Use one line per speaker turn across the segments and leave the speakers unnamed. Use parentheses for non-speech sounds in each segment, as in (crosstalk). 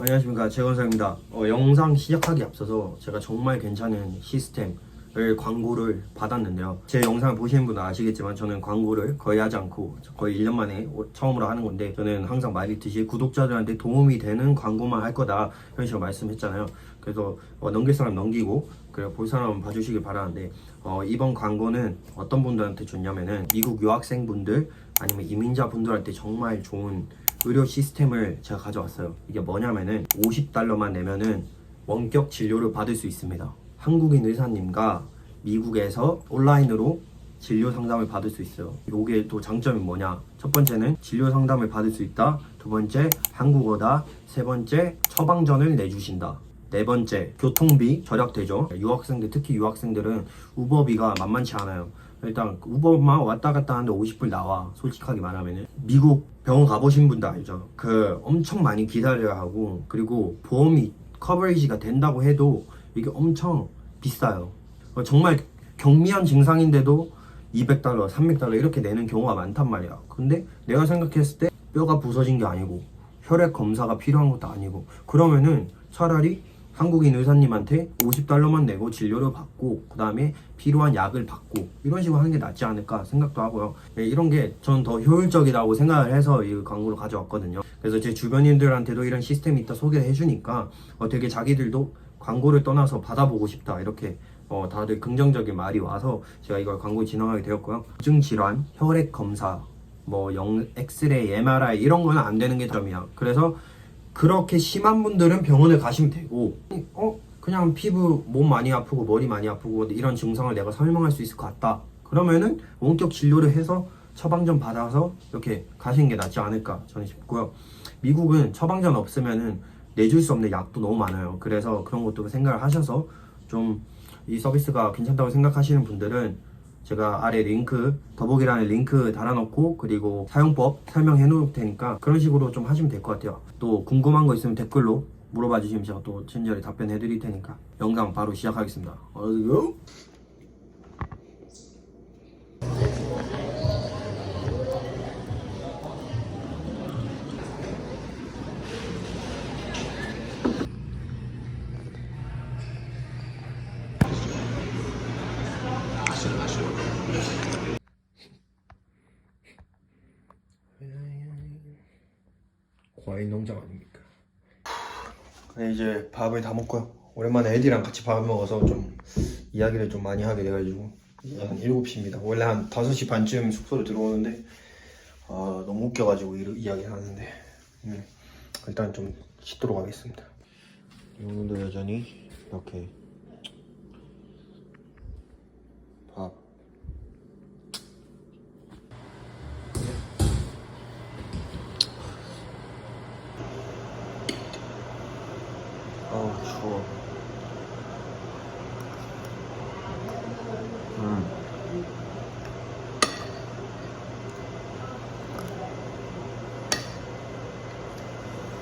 안녕하십니까 재건사입니다. 어, 영상 시작하기 앞서서 제가 정말 괜찮은 시스템을 광고를 받았는데요. 제 영상을 보시는 분은 아시겠지만 저는 광고를 거의 하지 않고 거의 1년 만에 처음으로 하는 건데 저는 항상 말했듯이 구독자들한테 도움이 되는 광고만 할 거다 이런 식으로 말씀했잖아요. 그래서 어, 넘길 사람 넘기고 그래 볼 사람 봐주시길 바라는데 어, 이번 광고는 어떤 분들한테 줬냐면은 미국 유학생분들 아니면 이민자분들한테 정말 좋은 의료 시스템을 제가 가져왔어요. 이게 뭐냐면은 50달러만 내면은 원격 진료를 받을 수 있습니다. 한국인 의사님과 미국에서 온라인으로 진료 상담을 받을 수 있어요. 요게 또 장점이 뭐냐? 첫 번째는 진료 상담을 받을 수 있다. 두 번째 한국어다. 세 번째 처방전을 내주신다. 네 번째 교통비 절약되죠. 유학생들 특히 유학생들은 우버비가 만만치 않아요. 일단 우버만 왔다 갔다 하는데 50불 나와 솔직하게 말하면은. 미국 병원 가보신 분도 알죠? 그 엄청 많이 기다려야 하고 그리고 보험이 커버리지가 된다고 해도 이게 엄청 비싸요. 어, 정말 경미한 증상인데도 200달러 300달러 이렇게 내는 경우가 많단 말이야. 근데 내가 생각했을 때 뼈가 부서진 게 아니고 혈액 검사가 필요한 것도 아니고 그러면은 차라리 한국인 의사님한테 50달러만 내고 진료를 받고 그 다음에 필요한 약을 받고 이런 식으로 하는 게 낫지 않을까 생각도 하고요. 네, 이런 게 전 더 효율적이라고 생각을 해서 이 광고를 가져왔거든요. 그래서 제 주변인들한테도 이런 시스템이 있다 소개를 해주니까 어, 되게 자기들도 광고를 떠나서 받아보고 싶다 이렇게 어, 다들 긍정적인 말이 와서 제가 이걸 광고에 진행하게 되었고요. 증 질환, 혈액 검사 뭐 영, 엑스레이, MRI 이런 거는 안 되는 게 점이야. 그래서 그렇게 심한 분들은 병원을 가시면 되고 어 그냥 피부 몸 많이 아프고 머리 많이 아프고 이런 증상을 내가 설명할 수 있을 것 같다. 그러면은 원격 진료를 해서 처방전 받아서 이렇게 가시는 게 낫지 않을까 저는 싶고요. 미국은 처방전 없으면은 내줄 수 없는 약도 너무 많아요. 그래서 그런 것도 생각을 하셔서 좀 이 서비스가 괜찮다고 생각하시는 분들은 제가 아래 링크 더보기란에 링크 달아놓고 그리고 사용법 설명해 놓을 테니까 그런 식으로 좀 하시면 될 것 같아요. 또 궁금한 거 있으면 댓글로 물어봐 주시면 제가 또 친절히 답변해 드릴 테니까 영상 바로 시작하겠습니다. 어디 요? 과일 농장 아닙니까? 네, 이제 밥을 다 먹고요. 오랜만에 애들이랑 같이 밥을 먹어서 좀 이야기를 좀 많이 하게 돼가지고 이제 한 7시입니다. 원래 한 5시 반쯤 숙소로 들어오는데 아, 너무 웃겨가지고 이, 이야기를 하는데 음, 일단 좀 씻도록 하겠습니다. 오늘도 여전히 이렇게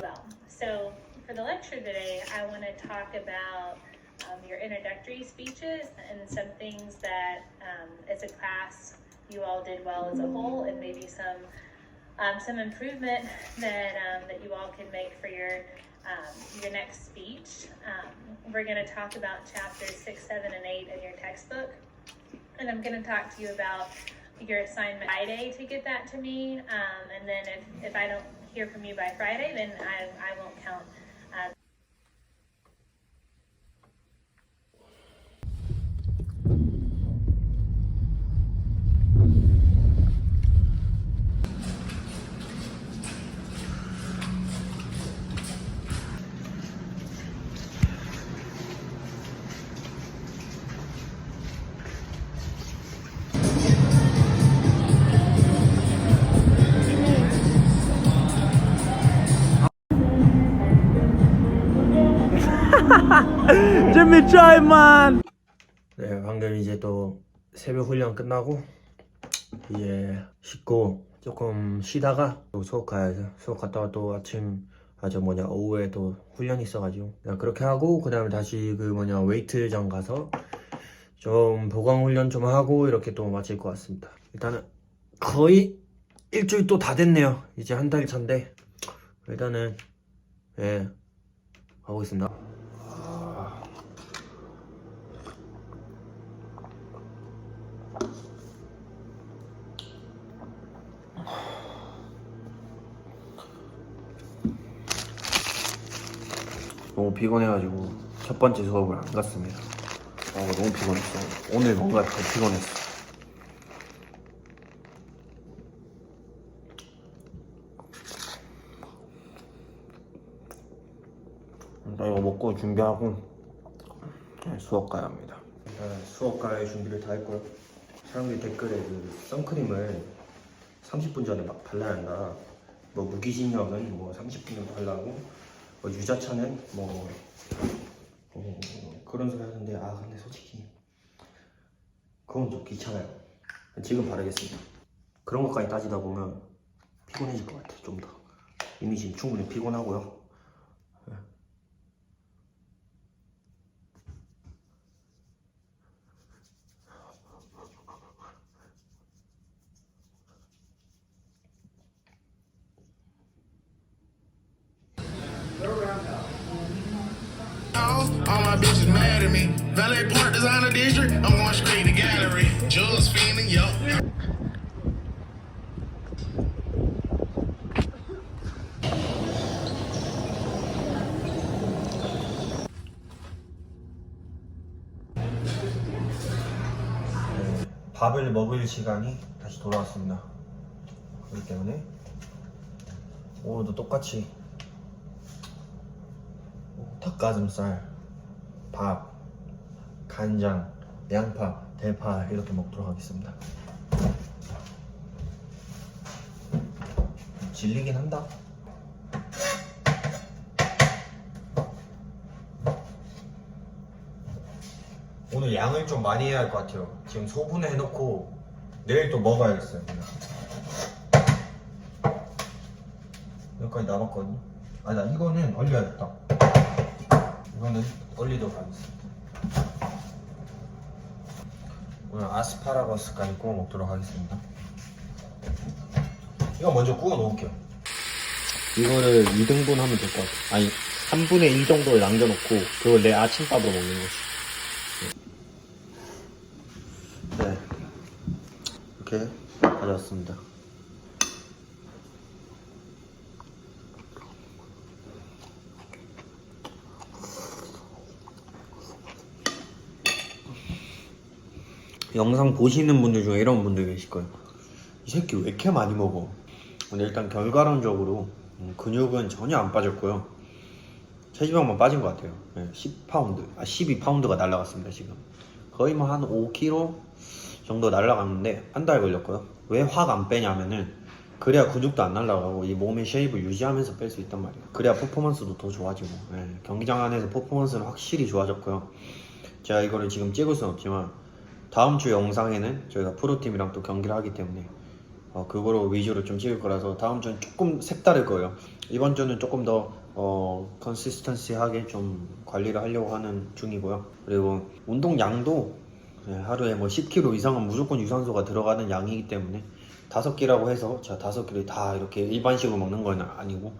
Well, so for the lecture today, I want to talk about um, your introductory speeches and some things that, um, as a class, you all did well as a whole, and maybe some um, some improvement (laughs) that um, that you all can make for your um, your next speech. Um, we're going to talk about chapters six, seven, and eight in your textbook, and I'm going to talk to you about your assignment Friday to get that to me. Um, and then if, if I don't hear from you by Friday, then I, I won't count. Uh,
Choi, man.
네, 방금 이제 또 새벽 훈련 끝나고 이제 씻고 조금 쉬다가 또 수업 가야죠. 수업 갔다가 또 아침 아저 뭐냐 오후에 또 훈련이 있어가지고 그냥 그렇게 하고 그 다음에 다시 그 뭐냐 웨이트장 가서 좀 보강 훈련 좀 하고 이렇게 또 마칠 것 같습니다. 일단은 거의 일주일 또 다 됐네요. 이제 한 달 차인데 일단은 예 하고 있습니다. 너무 피곤해가지고 첫 번째 수업을 안 갔습니다. 아, 너무 피곤했어. 오늘 뭔가 더 피곤했어. 일단 이거 먹고 준비하고 네, 수업 가야 합니다. 일단 수업 갈 준비를 다 했고요. 사람들이 댓글에 그 선크림을 30분 전에 막 발라야 한다. 뭐 무기징역은 뭐 30분 전에 발라고 뭐 유자차는 뭐 어, 그런 소리 하는데 아 근데 솔직히 그건 좀 귀찮아요. 지금 바르겠습니다. 그런 것까지 따지다 보면 피곤해질 것 같아 좀 더. 이미 지금 충분히 피곤하고요. 밥을 먹을 시간이 다시 돌아왔습니다. 그렇기 때문에 오늘도 똑같이 닭가슴살, 밥, 간장, 양파, 대파 이렇게 먹도록 하겠습니다. 질리긴 한다. 오늘 양을 좀 많이 해야 할 것 같아요. 지금 소분해 놓고 내일 또 먹어야겠어요. 그냥. 여기까지 남았거든요. 아니 나 이거는 얼려야겠다. 이거는 얼리도록 하겠습니다. 오늘 아스파라거스까지 구워 먹도록 하겠습니다. 이거 먼저 구워 놓을게요. 이거를 2등분 하면 될 것 같아. 아니 3분의 1 정도를 남겨놓고 그걸 내 아침밥으로 먹는 거지. 네. 이렇게 가져왔습니다. 영상 보시는 분들 중에 이런 분들 계실 거예요. 이 새끼 왜 이렇게 많이 먹어? 근데 일단 결과론적으로 음, 근육은 전혀 안 빠졌고요. 체지방만 빠진 것 같아요. 10파운드, 아 12파운드가 날라갔습니다 지금. 거의 뭐 한 5kg 정도 날라갔는데 한 달 걸렸고요. 왜 확 안 빼냐면은 그래야 근육도 안 날라가고 이 몸의 쉐입을 유지하면서 뺄 수 있단 말이에요. 그래야 퍼포먼스도 더 좋아지고 예, 경기장 안에서 퍼포먼스는 확실히 좋아졌고요. 제가 이거를 지금 찍을 수는 없지만 다음 주 영상에는 저희가 프로팀이랑 또 경기를 하기 때문에 어, 그거로 위주로 좀 찍을 거라서 다음 주는 조금 색다를 거예요. 이번 주는 조금 더 어, 컨시스턴시하게 좀 관리를 하려고 하는 중이고요. 그리고 운동량도 네, 하루에 뭐 10kg 이상은 무조건 유산소가 들어가는 양이기 때문에 다섯 끼라고 해서 제가 다섯 끼를 다 이렇게 일반식으로 먹는 건 아니고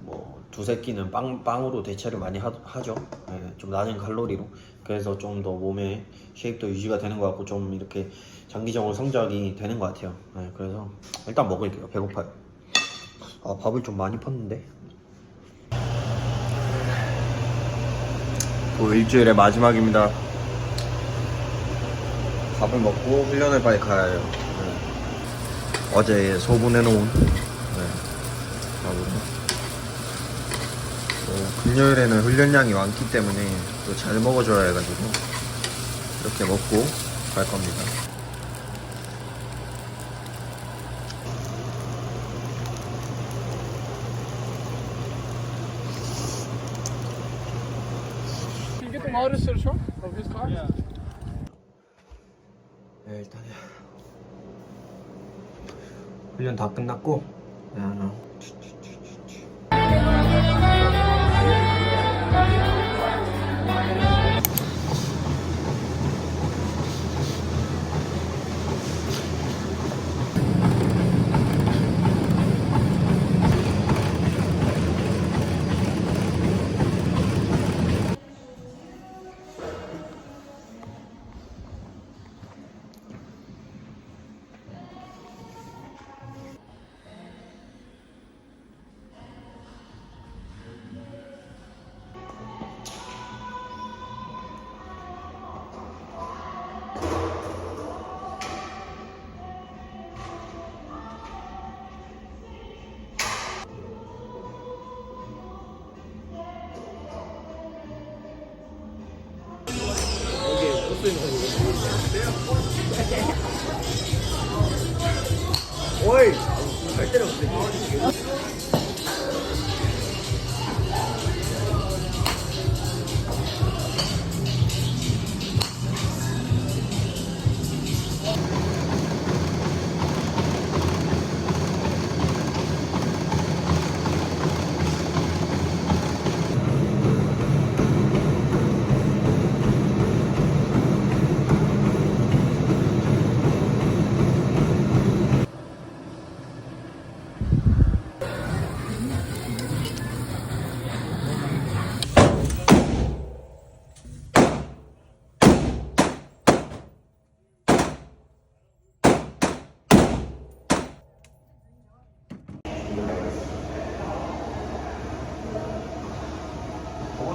뭐 두세 끼는 빵, 빵으로 대체를 많이 하, 죠. 좀 낮은 칼로리로. 그래서 좀 더 몸의 쉐입도 유지가 되는 것 같고 좀 이렇게 장기적으로 성장이 되는 것 같아요. 네, 그래서 일단 먹을게요. 배고파요 아 밥을 좀 많이 팠는데? 또 일주일의 마지막입니다. 밥을 먹고 훈련을 빨리 가야 해요. 네. 어제 소분해놓은 네, 밥으로. 또 금요일에는 훈련량이 많기 때문에 또 잘 먹어줘야 해가지고 이렇게 먹고 갈 겁니다.
Motor search of his car? Yeah.
네, 일단 훈련 다 끝났고 야,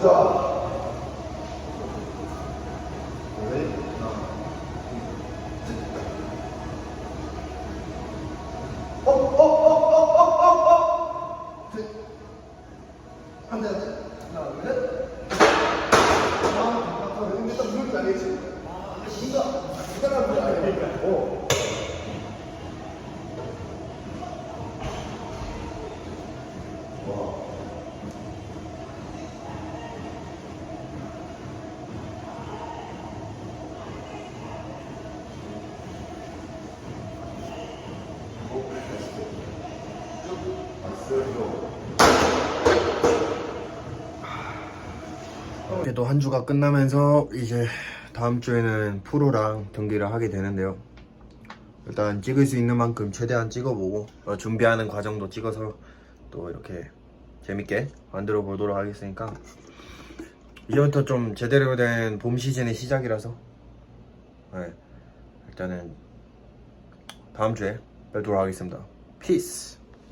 그 래도 한 주가 끝나면서 이제 다음 주에는 프로랑 경기를 하게 되는데요. 일단 찍을 수 있는 만큼 최대한 찍어보고 어, 준비하는 과정도 찍어서 또 이렇게 재밌게 만들어 보도록 하겠으니까 이제부터 좀 제대로 된 봄 시즌의 시작이라서 네, 일단은 다음 주에 뵙도록 하겠습니다. 피스.